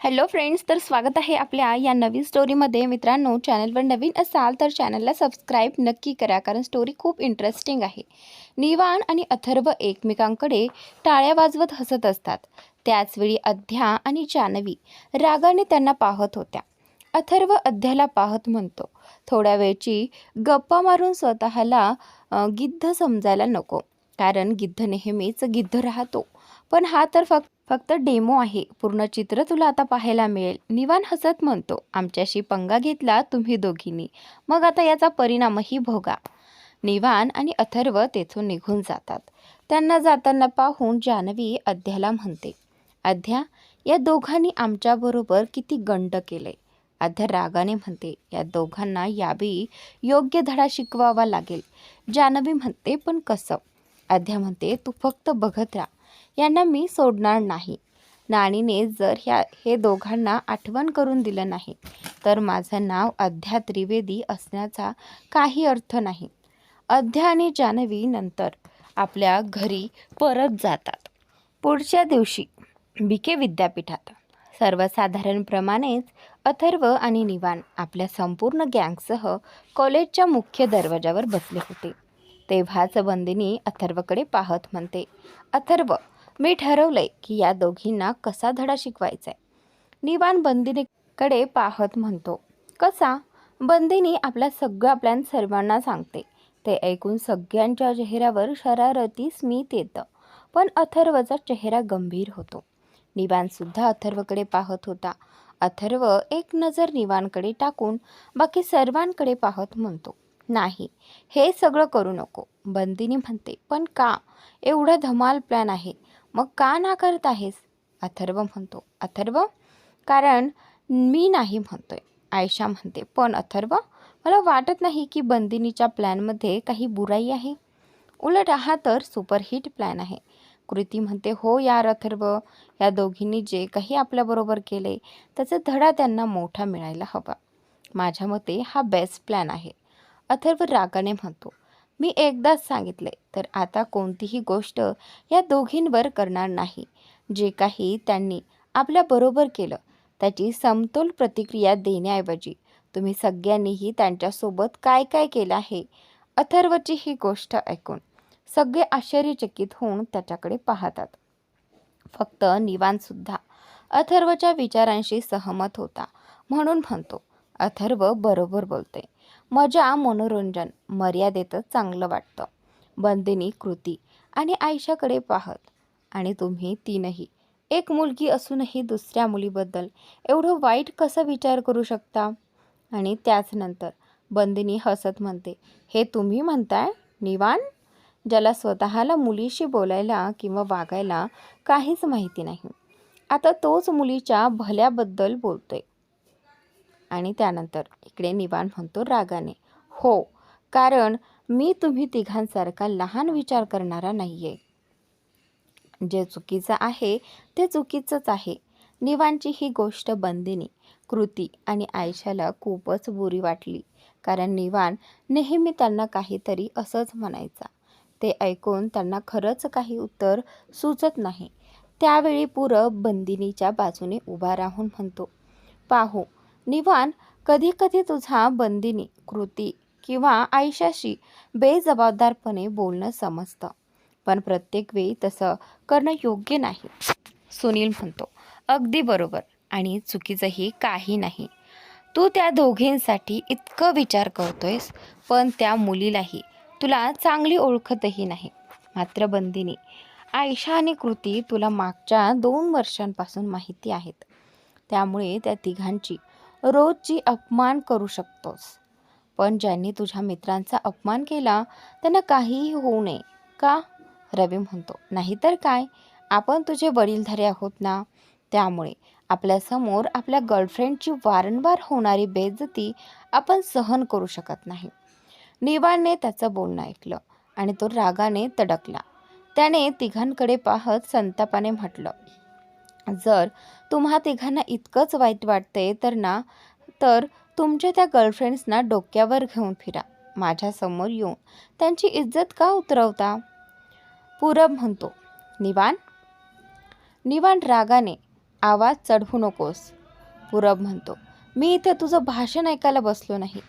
Hello friends तर स्वागत आहे आपल्या या नवीन स्टोरीमध्ये मित्रांनो चॅनलवर नवीन असाल तर चॅनलला सबस्क्राईब नक्की करा कारण स्टोरी खूप इंटरेस्टिंग आहे. निवान आणि अथर्व एकमेकांकडे टाळ्या वाजवत हसत असतात. त्याचवेळी अध्या आणि जानवी रागाने त्यांना पाहत होत्या. अथर्व अध्याला पाहत म्हणतो थोड्या वेळची गप्पा मारून स्वतःला गिद्ध समजायला नको. कारण गिद्ध नेहमीच गिद्ध राहतो. पण हा तर फक्त फक्त डेमो आहे. पूर्ण चित्र तुला आता पाहायला मिळेल. निवान हसत म्हणतो आमच्याशी पंगा घेतला तुम्ही दोघींनी. मग आता याचा परिणामही भोगा. निवान आणि अथर्व तेथून निघून जातात. त्यांना जाताना पाहून जानवी अध्याला म्हणते अध्या या दोघांनी आमच्याबरोबर किती गंड केले. अध्या रागाने म्हणते या दोघांना यावेळी योग्य धडा शिकवावा लागेल. जानवी म्हणते पण कसं? अध्या म्हणते तू फक्त बघत राहा. यांना मी सोडणार नाही. नाणीने जर ह्या हे दोघांना आठवण करून दिलं नाही तर माझं नाव अध्या त्रिवेदी असण्याचा काही अर्थ नाही. अध्या आणि जानवी नंतर आपल्या घरी परत जातात. पुढच्या दिवशी बी के विद्यापीठात. सर्वसाधारणप्रमाणेच अथर्व आणि निवान आपल्या संपूर्ण गँगसह कॉलेजच्या मुख्य दरवाजावर बसले होते. तेव्हाच बंदिनी अथर्वकडे पाहत म्हणते अथर्व मी ठरवलंय की या दोघींना कसा धडा शिकवायचा आहे निवान बंदिनीकडे पाहत म्हणतो कसा? बंदिनी आपला सगळं प्लॅन सर्वांना सांगते. ते ऐकून सगळ्यांच्या चेहऱ्यावर शरारती स्मित येतं पण अथर्वचा चेहरा गंभीर होतो. निवानसुद्धा अथर्वकडे पाहत होता. अथर्व एक नजर निवानकडे टाकून बाकी सर्वांकडे पाहत म्हणतो नाही. हे सगळं करू नको. बंदिनी म्हणते पण का? एवढा धमाल प्लॅन आहे. मग का नाकारत आहेस? अथर्व म्हणतो अथर्व? कारण मी नाही म्हणतोय. आयशा म्हणते पण अथर्व मला वाटत नाही की बंदिनीच्या प्लॅनमध्ये काही बुराई आहे. उलट हा तर सुपरहिट प्लॅन आहे. कृती म्हणते हो यार अथर्व या दोघींनी जे काही आपल्याबरोबर केले त्याचा धडा त्यांना मोठा मिळायला हवा. माझ्या मते हा बेस्ट प्लॅन आहे. अथर्व रागाने म्हणतो मी एकदाच सांगितले तर आता कोणतीही गोष्ट या दोघींवर करणार नाही. जे काही त्यांनी आपल्याबरोबर केलं त्याची समतोल प्रतिक्रिया देण्याऐवजी तुम्ही सगळ्यांनीही त्यांच्यासोबत काय काय केलं आहे अथर्वची ही गोष्ट ऐकून सगळे आश्चर्यचकित होऊन त्याच्याकडे पाहतात. फक्त निवानसुद्धा अथर्वच्या विचारांशी सहमत होता म्हणून म्हणतो अथर्व बरोबर बोलते मजा मनोरंजन मर्यादेतच चांगलं वाटतं. बंदिनी कृती आणि आयशाकडे पाहत. आणि तुम्ही तीनही. एक मुलगी असूनही दुसऱ्या मुलीबद्दल एवढं वाईट कसा विचार करू शकता? आणि त्याचनंतर बंदिनी हसत म्हणते हे तुम्ही म्हणताय निवान? ज्याला स्वतःला मुलीशी बोलायला किंवा वागायला काहीच माहिती नाही. आता तोच मुलीच्या भल्याबद्दल बोलतोय. आणि त्यानंतर इकडे निवान म्हणतो रागाने हो कारण मी तुम्ही तिघांसारखा लहान विचार करणारा नाही आहे जे चुकीचं आहे ते चुकीचंच आहे. निवांची ही गोष्ट बंदिनी कृती आणि आयशाला खूपच बुरी वाटली कारण निवान नेहमी त्यांना काहीतरी असंच म्हणायचा. ते ऐकून त्यांना खरंच काही उत्तर सुचत नाही. त्यावेळी पूरब बंदिनीच्या बाजूने उभा राहून म्हणतो पाहू निवान कधी कधी तुझा बंदिनी कृती किंवा आयुष्याशी बेजबाबदारपणे बोलणं समजतं. पण प्रत्येक वेळी तसं करणं योग्य नाही. सुनील म्हणतो अगदी बरोबर आणि चुकीचंही काही नाही. तू त्या दोघींसाठी इतकं विचार करतोयस पण त्या मुलीलाही तुला चांगली ओळखतही नाही. मात्र बंदिनी आयशा आणि कृती तुला मागच्या दोन वर्षांपासून माहिती आहेत. त्यामुळे त्या तिघांची रोजची अपमान करू शकतोस. पण ज्यांनी तुझ्या मित्रांचा अपमान केला त्यांना काहीही होऊ नये. का? रवी म्हणतो नाहीतर काय? आपण तुझे वडीलधारे आहोत ना? त्यामुळे आपल्यासमोर आपल्या गर्लफ्रेंडची वारंवार होणारी बेइज्जती आपण सहन करू शकत नाही. निवाने त्याचं बोलणं ऐकलं आणि तो रागाने तडकला. त्याने तिघांकडे पाहत संतापाने म्हटलं जर तुम्हा तिघांना इतकंच वाईट वाटते तर ना? तर तुमच्या त्या गर्लफ्रेंड्सना डोक्यावर घेऊन फिरा. माझ्यासमोर येऊन. त्यांची इज्जत का उतरवता? पूरब म्हणतो निवान? निवान रागाने आवाज चढवू नकोस. पूरब म्हणतो मी इथे तुझं भाषण ऐकायला बसलो नाही.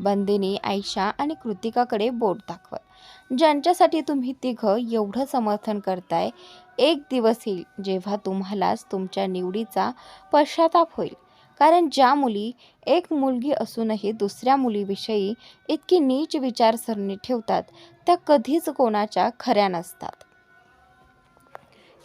बंदिनी आयशा आणि कृतिकाकडे बोट दाखवत. ज्यांच्यासाठी तुम्ही तिघं एवढं समर्थन करताय एक दिवस येईल जेव्हा तुम्हालाच तुमच्या निवडीचा पश्चाताप होईल. कारण ज्या मुली एक मुलगी असूनही दुसऱ्या मुलीविषयी इतकी नीच विचारसरणी ठेवतात त्या कधीच कोणाच्या खऱ्या नसतात.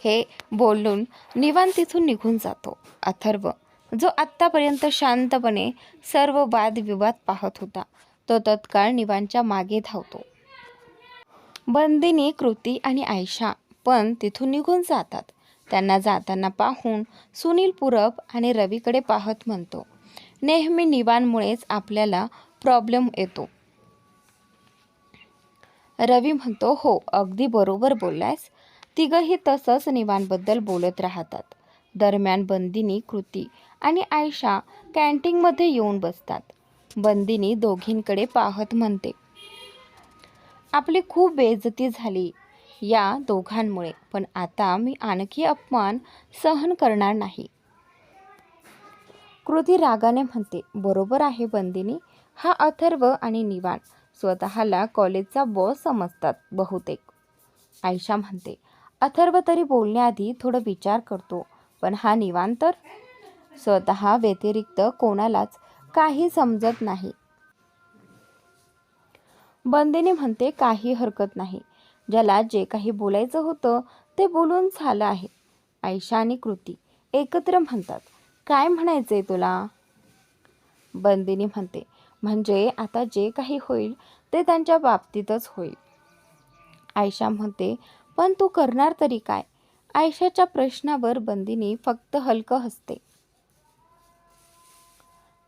हे बोलून निवान तिथून निघून जातो. अथर्व जो आत्तापर्यंत शांतपणे सर्व वादविवाद पाहत होता तो तत्काळ निवांच्या मागे धावतो. बंदिनी कृती आणि आयशा पण तिथून निघून जातात. त्यांना जाताना पाहून सुनील पूरब आणि रवीकडे पाहत म्हणतो नेहमी निवांमुळेच आपल्याला प्रॉब्लेम येतो. रवी म्हणतो हो अगदी बरोबर बोललायस. तिघंही तसंच निवांबद्दल बोलत राहतात. दरम्यान बंदिनी कृती आणि आयशा कॅन्टीनमध्ये येऊन बसतात. बंदिनी दोघींकडे पाहत म्हणते आपली खूप बेजती झाली. या दोघांमुळे. पण आता मी आणखी अपमान सहन करणार नाही. कृती रागाने म्हणते बरोबर आहे बंदिनी. हा अथर्व आणि निवान स्वतःला कॉलेजचा बॉस समजतात बहुतेक. आयशा म्हणते अथर्व तरी बोलण्याआधी थोडं विचार करतो पण हा निवान तर? स्वतः व्यतिरिक्त कोणालाच काही समजत नाही. बंदिनी म्हणते काही हरकत नाही. ज्याला जे काही बोलायचं होतं ते बोलून झालं आहे. आयशा आणि कृती एकत्र म्हणतात काय म्हणायचं आहे तुला? बंदिनी म्हणते म्हणजे आता जे काही होईल ते त्यांच्या बाबतीतच होईल. आयशा म्हणते पण तू करणार तरी काय? आयशाच्या प्रश्नावर बंदिनी फक्त हलकं हसते.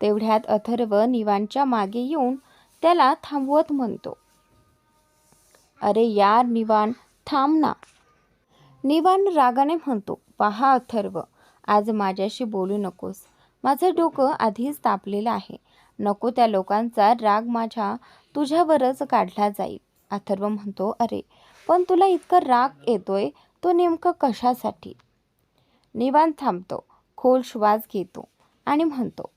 तेवढ्यात अथर्व निवांच्या मागे येऊन त्याला थांबवत म्हणतो अरे यार निवान थांब ना. निवान रागाने म्हणतो पहा अथर्व आज माझ्याशी बोलू नकोस. माझं डोकं आधीच तापलेलं आहे. नको त्या लोकांचा राग माझ्या तुझ्यावरच काढला जाईल. अथर्व म्हणतो अरे पण तुला इतका राग येतोय तो नेमकं कशासाठी? निवान थांबतो खोल श्वास घेतो आणि म्हणतो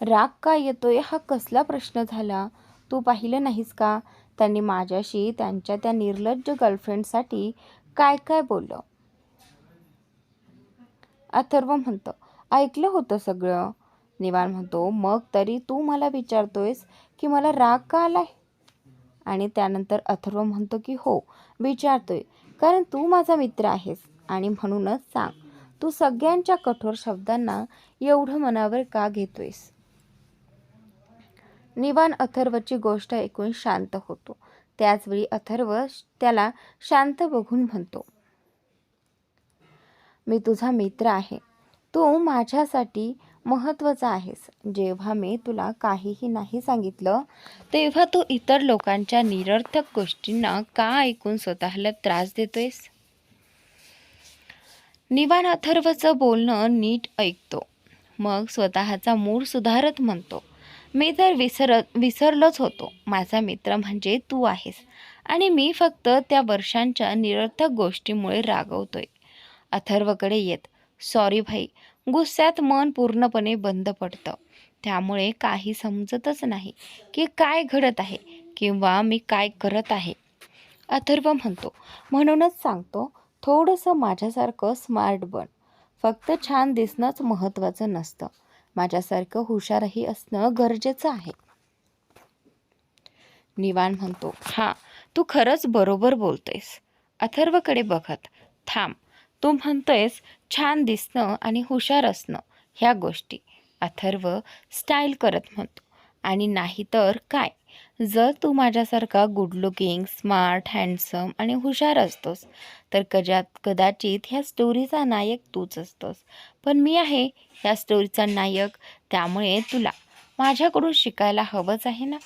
राग का येतोय? हा कसला प्रश्न झाला? तू पाहिलं नाहीस का? त्यांनी माझ्याशी त्यांच्या त्या निर्लज्ज गर्लफ्रेंडसाठी काय काय बोललं? अथर्व म्हणतो ऐकलं होतं सगळं. निवान म्हणतो मग तरी तू मला विचारतोयस की मला राग का आलाय? आणि त्यानंतर अथर्व म्हणतो की हो विचारतोय कारण तू माझा मित्र आहेस. आणि म्हणूनच सांग तू सगळ्यांच्या कठोर शब्दांना एवढं मनावर का घेतोयस? निवान अथर्वची गोष्ट ऐकून शांत होतो. त्याचवेळी अथर्व त्याला शांत बघून म्हणतो मी तुझा मित्र आहे. तू माझ्यासाठी महत्त्वाचा आहेस. जेव्हा मी तुला काहीही नाही सांगितलं तेव्हा तू इतर लोकांच्या निरर्थक गोष्टींना का ऐकून स्वतःला त्रास देतोयस? निवान अथर्वचं बोलणं नीट ऐकतो. मग स्वतःचा मूड सुधारत म्हणतो मी तर विसरत विसरलोच होतो. माझा मित्र म्हणजे तू आहेस. आणि मी फक्त त्या वर्षांच्या निरर्थक गोष्टीमुळे रागवतोय. अथर्वकडे येत. सॉरी भाई. गुस्स्यात मन पूर्णपणे बंद पडतं. त्यामुळे काही समजतच नाही की काय घडत आहे किंवा मी काय करत आहे. अथर्व म्हणतो म्हणूनच सांगतो थोडंसं माझ्यासारखं स्मार्ट बन. फक्त छान दिसणंच महत्त्वाचं नसतं. माझ्यासारखं हुशारही असणं गरजेचं आहे. निवान म्हणतो हां तू खरंच बरोबर बोलतोयस अथर्वकडे बघत थांब. तू म्हणतोयस छान दिसणं आणि हुशार असणं ह्या गोष्टी. अथर्व स्टाईल करत म्हणतो. आणि नाही तर काय? जर तू माझ्यासारखा गुड लुकिंग स्मार्ट हँडसम आणि हुशार असतोस तर कजा कदाचित ह्या स्टोरीचा नायक तूच असतोस. पण मी आहे ह्या स्टोरीचा नायक त्यामुळे तुला माझ्याकडून शिकायला हवंच आहे ना?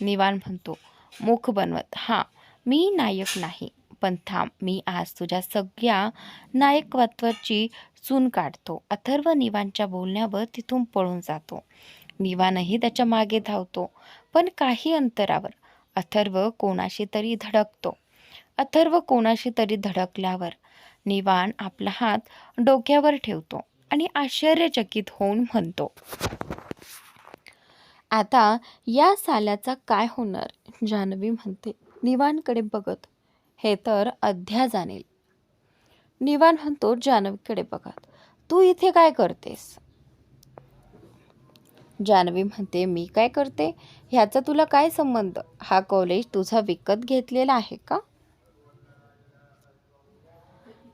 निवान म्हणतो मुख बनवत. हां मी नायक नाही पण थांब मी आज तुझ्या सगळ्या नायकत्वाची चून काढतो. अथर्व निवांच्या बोलण्यावर तिथून पळून जातो. निवानही त्याच्यामागे धावतो. पण काही अंतरावर अथर्व कोणाशी तरी धडकतो. अथर्व कोणाशी तरी धडकल्यावर निवान आपला हात डोक्यावर ठेवतो आणि आश्चर्यचकित होऊन म्हणतो आता या साल्याचा काय होणार? जान्हवी म्हणते. निवानकडे बघत हे तर अध्या जाणेल. निवान म्हणतो जान्हवीकडे बघत तू इथे काय करतेस? जान्हवी म्हणते मी काय करते? ह्याचा तुला काय संबंध? हा कॉलेज तुझा विकत घेतलेला आहे का?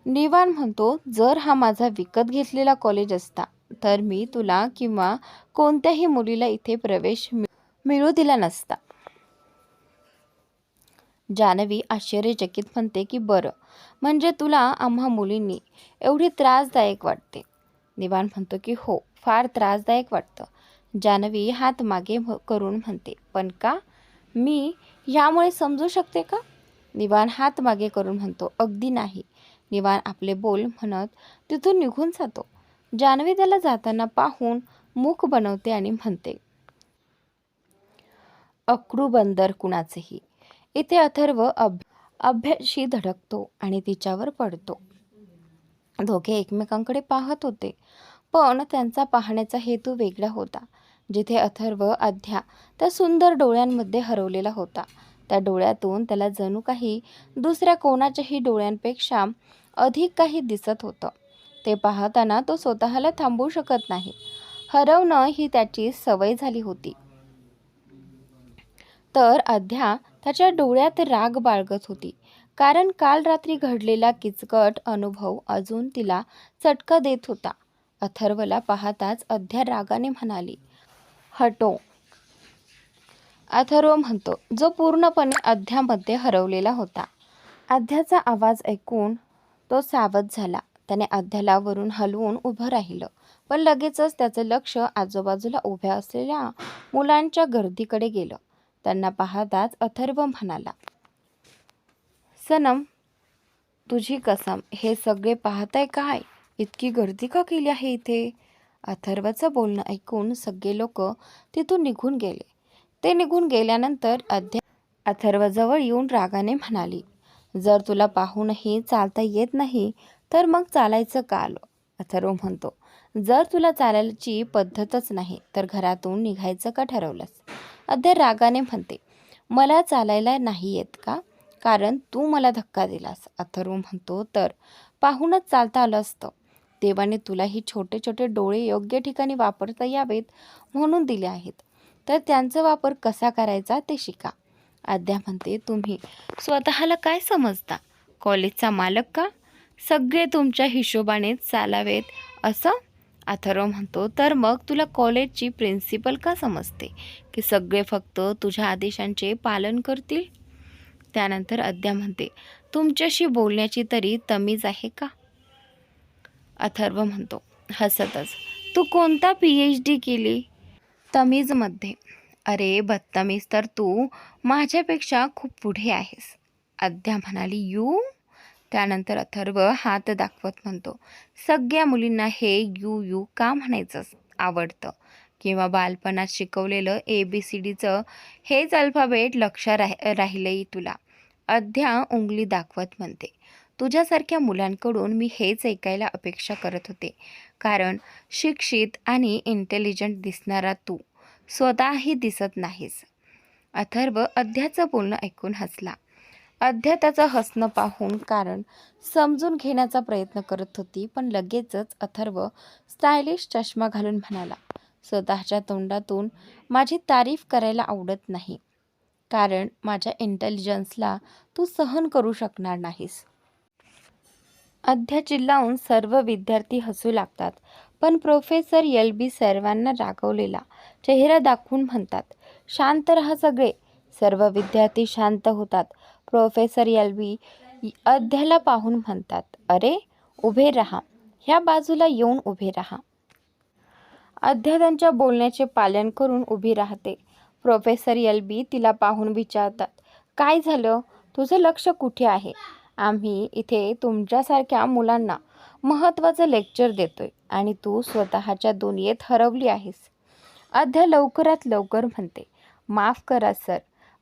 निवान म्हणतो जर हा माझा विकत घेतलेला कॉलेज असता तर मी तुला किंवा कोणत्याही मुलीला इथे प्रवेश मिळू दिला नसता. जान्हवी आश्चर्यचकित म्हणते की बरं म्हणजे तुला आम्हा मुलींनी एवढी त्रासदायक वाटते? निवान म्हणतो की हो फार त्रासदायक वाटतं. जान्हवी हात मागे करून म्हणते पण का? मी ह्यामुळे समजू शकते का? निवान हात मागे करून म्हणतो अगदी नाही. निवान आपले बोल म्हणत तिथून निघून जातो. जानवी त्याला जाताना पाहून मुख बनवते आणि म्हणते अक्रू बंदर कुणाचेही. इथे अथर्व अभ अभ्याशी धडकतो आणि तिच्यावर पडतो. दोघे एकमेकांकडे पाहत होते पण त्यांचा पाहण्याचा हेतू वेगळा होता. जिथे अथर्व अध्या त्या सुंदर डोळ्यांमध्ये हरवलेला होता. त्या डोळ्यातून त्याला जणू काही दुसऱ्या कोणाच्याही डोळ्यांपेक्षा अधिक काही दिसत होतं. ते पाहताना तो स्वतःला थांबवू शकत नाही. हरवणं ही त्याची सवय झाली होती. तर अध्या त्याच्या डोळ्यात राग बाळगत होती. कारण काल रात्री घडलेला किचकट अनुभव अजून तिला चटका देत होता. अथर्वला पाहताच अध्या रागाने म्हणाली हटो. अथर्व म्हणतो जो पूर्णपणे अध्यामध्ये हरवलेला होता. अध्याचा आवाज ऐकून तो सावध झाला. त्याने अध्याला वरून हलवून उभं राहिलं. पण लगेचच त्याचं लक्ष आजूबाजूला उभ्या असलेल्या मुलांच्या गर्दीकडे गेलं. त्यांना पाहताच अथर्व म्हणाला सनम तुझी कसम हे सगळे पाहताय काय? इतकी गर्दी का केली आहे इथे? अथर्वचं बोलणं ऐकून सगळे लोक तिथून निघून गेले. ते निघून गेल्यानंतर अध्या अथर्वजवळ येऊन रागाने म्हणाली जर तुला पाहूनही चालता येत नाही तर मग चालायचं का आलं? अथर्व म्हणतो जर तुला चालायची पद्धतच नाही तर घरातून निघायचं का ठरवलंस? अध्या रागाने म्हणते मला चालायला नाही येत का? कारण तू मला धक्का दिलास. अथर्व म्हणतो तर पाहूनच चालता आलं असतं. देवाने तुला ही छोटे छोटे डोळे योग्य ठिकाणी वापरता यावेत म्हणून दिले आहेत. तर त्यांचा वापर कसा करायचा ते शिका. आद्या म्हणते तुम्ही स्वतःला काय समजता? कॉलेजचा मालक का? सगळे तुमच्या हिशोबानेच चालावेत असं? अथर्व म्हणतो तर मग तुला कॉलेजची प्रिन्सिपल का समजते? की सगळे फक्त तुझ्या आदेशांचे पालन करतील? त्यानंतर अद्या म्हणते तुमच्याशी बोलण्याची तरी तमीज आहे का? अथर्व म्हणतो. हसतच. तू कोणता पी एच डी केली? तमीजमध्ये. अरे बत्तमीज तर तू. माझ्यापेक्षा खूप पुढे आहेस. अद्या म्हणाली यू? त्यानंतर अथर्व हात दाखवत म्हणतो सगळ्या मुलींना हे यू यू का म्हणायचं आवडतं. किंवा बालपणात शिकवलेलं ए बी सी डीचं हेच अल्फाबेट लक्ष राह राहिलंय तुला. अध्या उंगली दाखवत म्हणते तुझ्यासारख्या मुलांकडून मी हेच ऐकायला अपेक्षा करत होते. कारण शिक्षित आणि इंटेलिजंट दिसणारा तू स्वतःही दिसत नाहीस. अथर्व अध्याचं बोलणं ऐकून हसला. अध्या त्याचं हसणं पाहून कारण समजून घेण्याचा प्रयत्न करत होती पण लगेचच अथर्व स्टायलिश चष्मा घालून म्हणाला स्वतःच्या तोंडातून माझी तारीफ करायला आवडत नाही. कारण माझ्या इंटेलिजन्सला तू सहन करू शकणार नाहीस. अध्या चिल्लावून सर्व विद्यार्थी हसू लागतात. पण प्रोफेसर यल बी सर्वांना रागवलेला चेहरा दाखवून म्हणतात शांत रहा सगळे. सर्व विद्यार्थी शांत होतात. प्रोफेसर यल बी अध्याला पाहून म्हणतात अरे उभे राहा. ह्या बाजूला येऊन उभे राहा. अध्या त्यांच्या बोलण्याचे पालन करून उभी राहते. प्रोफेसर यल बी तिला पाहून विचारतात काय झालं? तुझं लक्ष कुठे आहे? आम्ही इथे तुमच्यासारख्या मुलांना महत्त्वाचं लेक्चर देतोय आणि तू स्वतःच्या दुनियेत हरवली आहेस. अध्या लवकरात लवकर म्हणते माफ करा सर.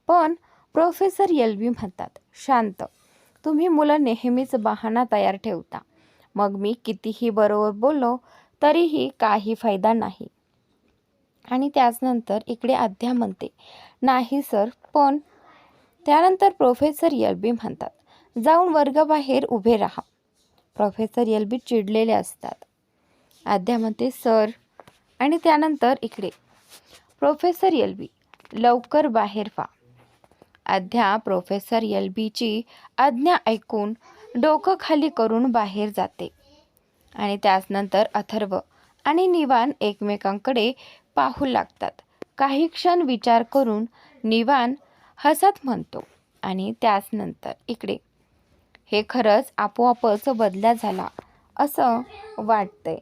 पण प्रोफेसर एलबी म्हणतात शांत. तुम्ही मुलं नेहमीच बहाणा तयार ठेवता. मग मी कितीही बरोबर बोललो तरीही काही फायदा नाही. आणि त्याचनंतर इकडे अध्या म्हणते नाही सर पण त्यानंतर प्रोफेसर यलबी म्हणतात जाऊन वर्गाबाहेर उभे राहा. प्रोफेसर यलबी चिडलेले असतात. आद्या म्हणते सर आणि त्यानंतर इकडे. प्रोफेसर यलबी लवकर बाहेर व्हा अध्या प्रोफेसर यलबीची आज्ञा ऐकून डोकं खाली करून बाहेर जाते. आणि त्याचनंतर अथर्व आणि निवान एकमेकांकडे पाहू लागतात. काही क्षण विचार करून निवान हसत म्हणतो आणि त्याचनंतर इकडे. हे खरंच आपोआपच बदला झाला असं वाटतंय.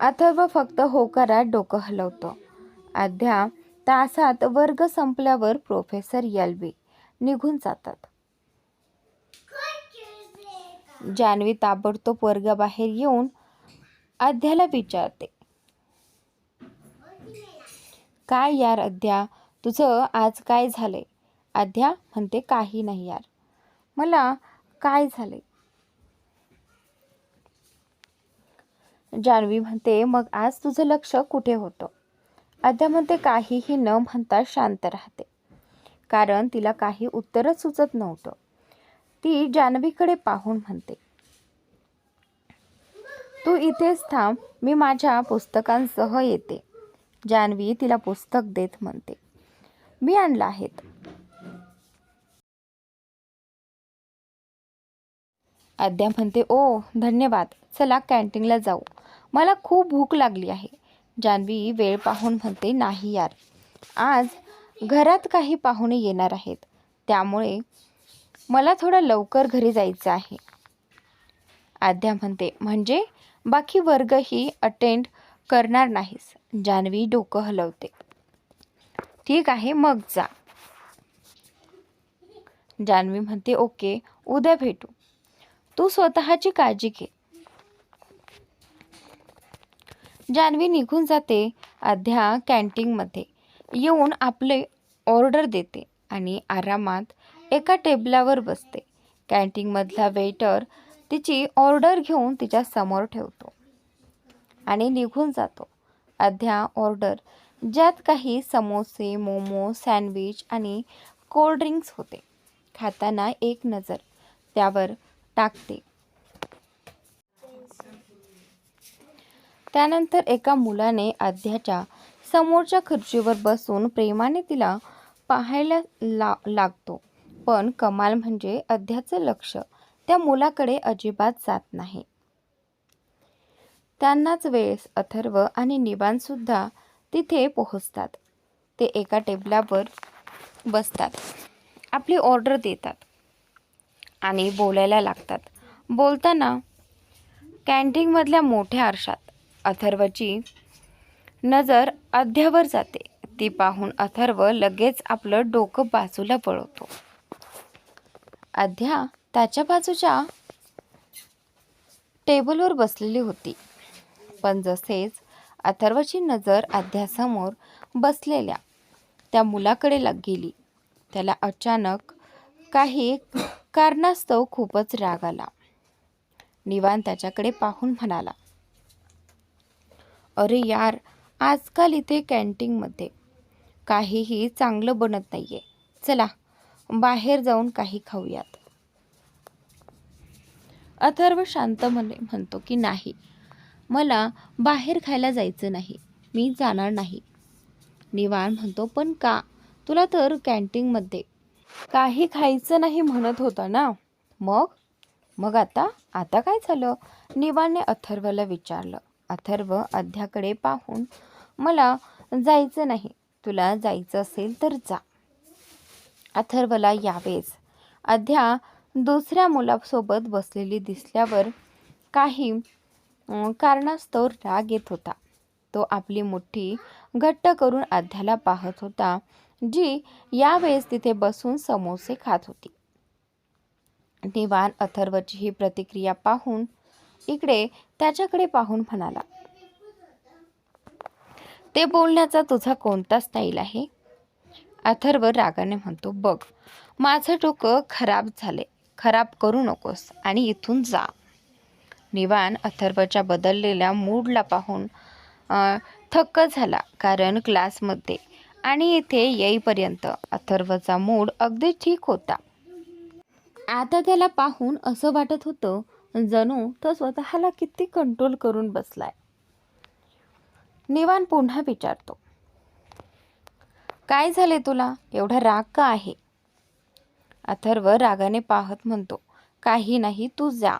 अथर्व फक्त होकारात डोकं हलवतो. अध्या तासात वर्ग संपल्यावर प्रोफेसर यलबी निघून जातात. जान्हवी ताबडतोब वर्गाबाहेर येऊन अध्याला विचारते. काय यार अध्या तुझं आज काय झालंय? अध्या म्हणते काही नाही यार. मला काय झाले जान्हवी म्हणते मग आज तुझं लक्ष कुठे होतं? अध्या म्हणते काहीही न म्हणता शांत राहते. कारण तिला काही उत्तरच सुचत नव्हतं. ती जान्हवीकडे पाहून म्हणते तू इथेच थांब मी माझ्या पुस्तकांसह येते. जान्हवी तिला पुस्तक देत म्हणते मी आणलं आहेत. आद्या म्हणते ओ धन्यवाद. चला कॅन्टीनला जाऊ. मला खूप भूक लागली आहे. जान्हवी वेळ पाहून म्हणते नाही यार. आज घरात काही पाहुणे येणार आहेत. त्यामुळे मला थोडं लवकर घरी जायचं आहे. आद्या म्हणते म्हणजे? बाकी वर्गही अटेंड करणार नाहीस. जान्हवी डोकं हलवते. ठीक आहे मग जा. जान्हवी म्हणते ओके उद्या भेटू. तू स्वतःची काळजी घे. जान्हवी निघून जाते अध्या कॅन्टीनमध्ये येऊन आपले ऑर्डर देते आणि आरामात एका टेबलावर बसते. कॅन्टीनमधला वेटर तिची ऑर्डर घेऊन तिच्या समोर ठेवतो आणि निघून जातो. अध्या ऑर्डर ज्यात काही समोसे मोमो सँडविच आणि कोल्ड्रिंक्स होते. खाताना एक नजर त्यावर टाकते. त्यानंतर एका मुलाने अध्याच्या समोरच्या खुर्चीवर बसून प्रेमाने तिला पाहायला ला लागतो. पण कमाल म्हणजे अध्याचं लक्ष त्या मुलाकडे अजिबात जात नाही. त्यांनाच वेळेस अथर्व आणि निबानसुद्धा तिथे पोहोचतात. ते एका टेबलावर बसतात. आपली ऑर्डर देतात. आणि बोलायला लागतात. बोलताना कॅन्टीनमधल्या मोठ्या आरशात अथर्वची नजर अध्यावर जाते. ती पाहून अथर्व लगेच आपलं डोकं बाजूला पळवतो अध्या त्याच्या बाजूच्या टेबलवर बसलेली होती. पण जसेच अथर्वची नजर अध्यासमोर बसलेल्या त्या मुलाकडे लग गेली त्याला अचानक काही कारणास्तव खूपच राग आला. निवान त्याच्याकडे पाहून म्हणाला अरे यार आजकाल इथे कॅन्टीनमध्ये काहीही चांगलं बनत नाहीये. चला बाहेर जाऊन काही खाऊयात. अथर्व शांत म्हणे म्हणतो की नाही मला बाहेर खायला जायचं नाही. मी जाणार नाही. निवान म्हणतो पण का? तुला तर कॅन्टीनमध्ये काही खायचं नाही म्हणत होता ना. मग? मग आता आता काय झालं? निवाने अथर्वला विचारलं. अथर्व अध्याकडे पाहून मला जायचं नाही. तुला जायचं असेल तर जा. अथर्वला यावेच. अध्या दुसऱ्या मुलासोबत बसलेली दिसल्यावर काही कारणास्तव राग येत होता. तो आपली मुठ्ठी घट्ट करून अध्याला पाहत होता. जी यावेळेस तिथे बसून समोसे खात होती. निवान अथर्वची ही प्रतिक्रिया पाहून इकडे त्याच्याकडे पाहून म्हणाला ते बोलण्याचा तुझा कोणता स्टाईल आहे? अथर्व रागाने म्हणतो बघ माझं डोकं खराब झाले खराब करू नकोस आणि इथून जा. निवान अथर्वच्या बदललेल्या मूडला पाहून थक्क झाला कारण क्लासमध्ये आणि इथे येईपर्यंत अथर्वचा मूड अगदी ठीक होता. आता त्याला पाहून असं वाटत होतं जणू तो स्वतःला किती कंट्रोल करून बसलाय. निवान पुन्हा विचारतो काय झाले तुला? एवढा राग का आहे? अथर्व रागाने पाहत म्हणतो काही नाही तू जा.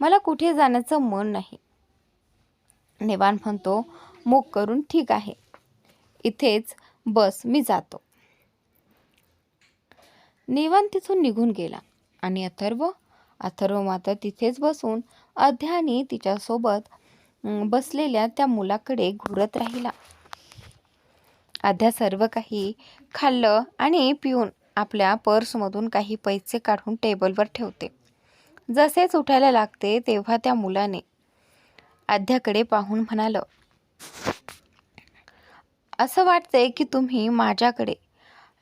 मला कुठे जाण्याचं मन नाही. निवान म्हणतो मुख करून ठीक आहे. इथेच बस मी जातो. निवान तिथून निघून गेला. आणि अथर्व अथर्व मात्र तिथेच बसून अध्याने तिच्यासोबत बसलेल्या त्या मुलाकडे घुरत राहिला. अध्या सर्व काही खाल्लं आणि पिऊन आपल्या पर्समधून काही पैसे काढून टेबलवर ठेवते. जसेच उठायला लागते तेव्हा त्या मुलाने अध्याकडे पाहून म्हणालं असं वाटतंय की तुम्ही माझ्याकडे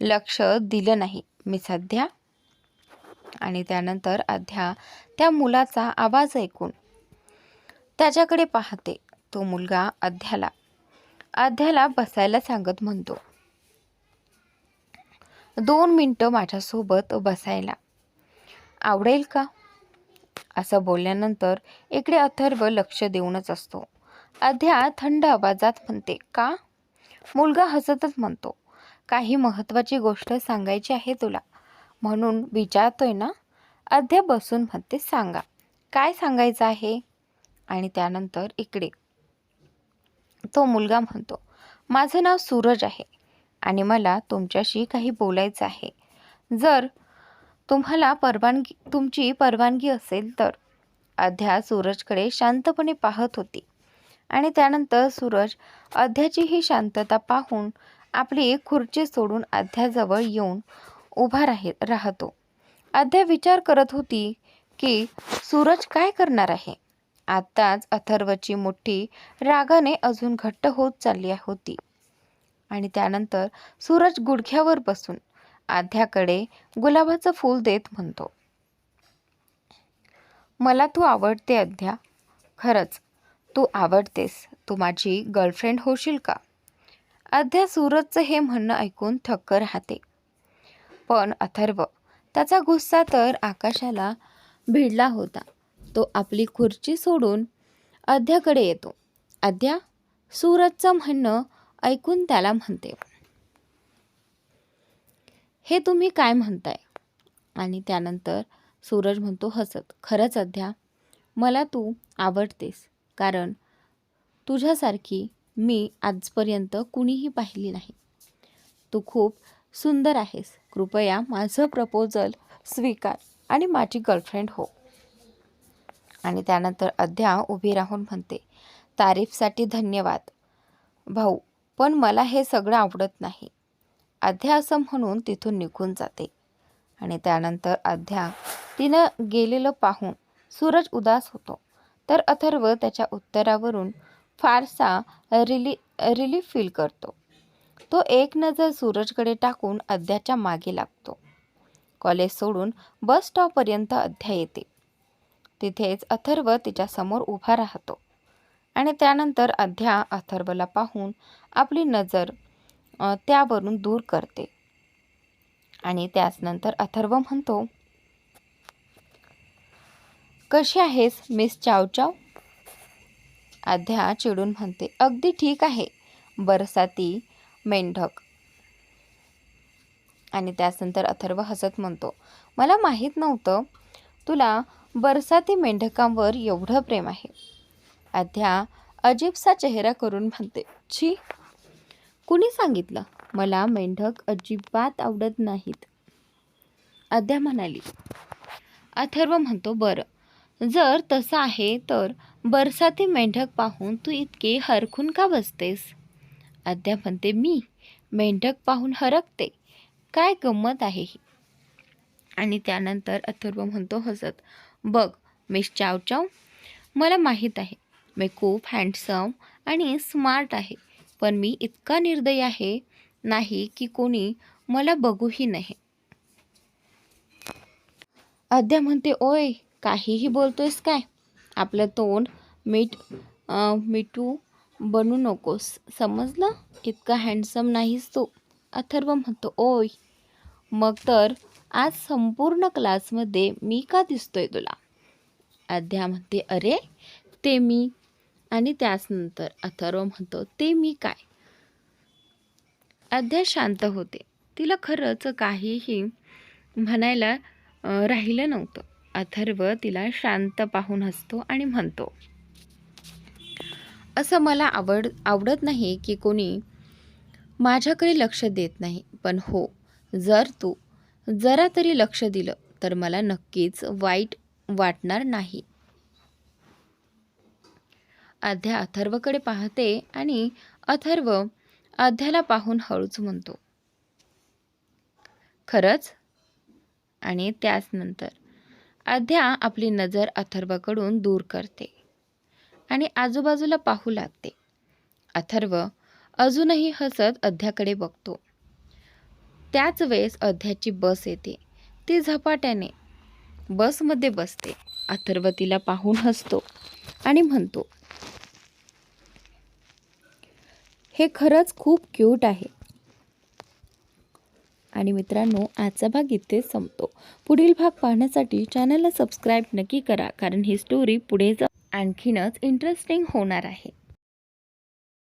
लक्ष दिलं नाही. मी सध्या आणि त्यानंतर अध्या त्या मुलाचा आवाज ऐकून त्याच्याकडे पाहते. तो मुलगा अध्याला अध्याला बसायला सांगत म्हणतो दोन मिनटं माझ्यासोबत बसायला. आवडेल का? असं बोलल्यानंतर इकडे अथर्व लक्ष देऊनच असतो. अध्या थंड आवाजात म्हणते का? मुलगा हसतच म्हणतो काही महत्त्वाची गोष्ट सांगायची आहे तुला. म्हणून विचारतोय ना? अध्या बसून म्हणते सांगा. काय सांगायचं आहे? आणि त्यानंतर इकडे. तो मुलगा म्हणतो माझं नाव सूरज आहे आणि मला तुमच्याशी काही बोलायचं आहे. जर तुम्हाला परवानगी तुमची परवानगी असेल तर. अध्या सूरजकडे शांतपणे पाहत होती. आणि त्यानंतर सूरज अध्याची ही शांतता पाहून आपली खुर्ची सोडून अध्याजवळ येऊन उभा राही राहतो. अध्या विचार करत होती की सूरज काय करणार आहे? आत्ताच अथर्वची मुठ्ठी रागाने अजून घट्ट होत चालली होती. आणि त्यानंतर सूरज गुडघ्यावर बसून आध्याकडे गुलाबाचं फूल देत म्हणतो. मला तू आवडते अध्या. खरंच तू आवडतेस. तू माझी गर्लफ्रेंड होशील का? अध्या सूरजचं हे म्हणणं ऐकून थक्क राहते. पण अथर्व त्याचा गुस्सा तर आकाशाला भिडला होता. तो आपली खुर्ची सोडून अध्याकडे येतो. अध्या सूरजचं म्हणणं ऐकून त्याला म्हणते. हे तुम्ही काय म्हणताय? आणि त्यानंतर सूरज म्हणतो हसत. खरंच अध्या मला तू आवडतेस. कारण तुझ्यासारखी मी आजपर्यंत कुणीही पाहिली नाही. तू खूप सुंदर आहेस. कृपया माझं प्रपोजल स्वीकार आणि माझी गर्लफ्रेंड हो. आणि त्यानंतर अध्या उभी राहून म्हणते तारीफसाठी धन्यवाद. भाऊ पण मला हे सगळं आवडत नाही. अध्या असं म्हणून तिथून निघून जाते. आणि त्यानंतर अध्या तिनं गेलेलं पाहून सूरज उदास होतो. तर अथर्व त्याच्या उत्तरावरून फारसा रिली रिलीफ फील करतो. तो एक नजर सूरजकडे टाकून अध्याच्या मागे लागतो. कॉलेज सोडून बस स्टॉपपर्यंत अध्या येते. तिथेच अथर्व तिच्यासमोर उभा राहतो. आणि त्यानंतर अध्या अथर्वला पाहून आपली नजर त्यावरून दूर करते. आणि त्याच नंतर अथर्व म्हणतो कशी आहेस मिस चावचाव अध्या चिडून म्हणते अगदी ठीक आहे. बरसाती मेंढक. आणि त्यानंतर अथर्व हसत म्हणतो मला माहीत नव्हतं. तुला बरसाती मेंढकांवर एवढं प्रेम आहे. अध्या अजीबसा चेहरा करून म्हणते छी कुणी सांगितलं? मला मेंढक अजिबात आवडत नाहीत. अध्या म्हणाली अथर्व म्हणतो बरं. जर तसं आहे तर बरसाती मेंढक पाहून तू इतके हरखून का बसतेस? अद्या म्हणते मी मेंढक पाहून हरकते. काय गंमत आहे ही? आणि त्यानंतर अथर्व म्हणतो हसत बघ मिस चाव चाव मला माहीत आहे मी खूप हँडसम आणि स्मार्ट आहे पण मी इतका निर्दयी आहे नाही की कोणी मला बघूही नाही अद्या म्हणते ओय काहीही बोलतोयस काय? आपलं तोंड मीठ मिठू बनू नकोस. समजलं? इतका हँडसम नाहीस तू. अथर्व म्हणतो ओय. मग तर आज संपूर्ण क्लासमध्ये मी का दिसतोय तुला? अध्या म्हणते अरे ते मी. आणि त्याच नंतर अथर्व म्हणतो ते मी काय? अध्या शांत होते. तिला खरंच काहीही म्हणायला राहिलं नव्हतं. अथर्व तिला शांत पाहून हसतो आणि म्हणतो असं मला आवड आवडत नाही की कोणी माझ्याकडे लक्ष देत नाही. पण हो जर तू जरा तरी लक्ष दिलं तर मला नक्कीच वाईट वाटणार नाही. अध्या अथर्वकडे पाहते आणि अथर्व अध्याला पाहून हळूच म्हणतो खरंच? आणि त्याच नंतर अध्या आपली नजर अथर्वकडून दूर करते आणि आजूबाजूला पाहू लागते. अथर्व अजूनही हसत अध्याकडे बघतो. त्याच वेळेस अध्याची बस येते. ती झपाट्याने बसमध्ये बसते. अथर्व तिला पाहून हसतो आणि म्हणतो हे खरंच खूप क्यूट आहे. आणि मित्रांनो आजचा भाग इथेच संपतो. पुढील भाग पाहण्यासाठी चॅनलला सबस्क्राईब नक्की करा कारण ही स्टोरी पुढे जा आणखीनच इंटरेस्टिंग होणार आहे.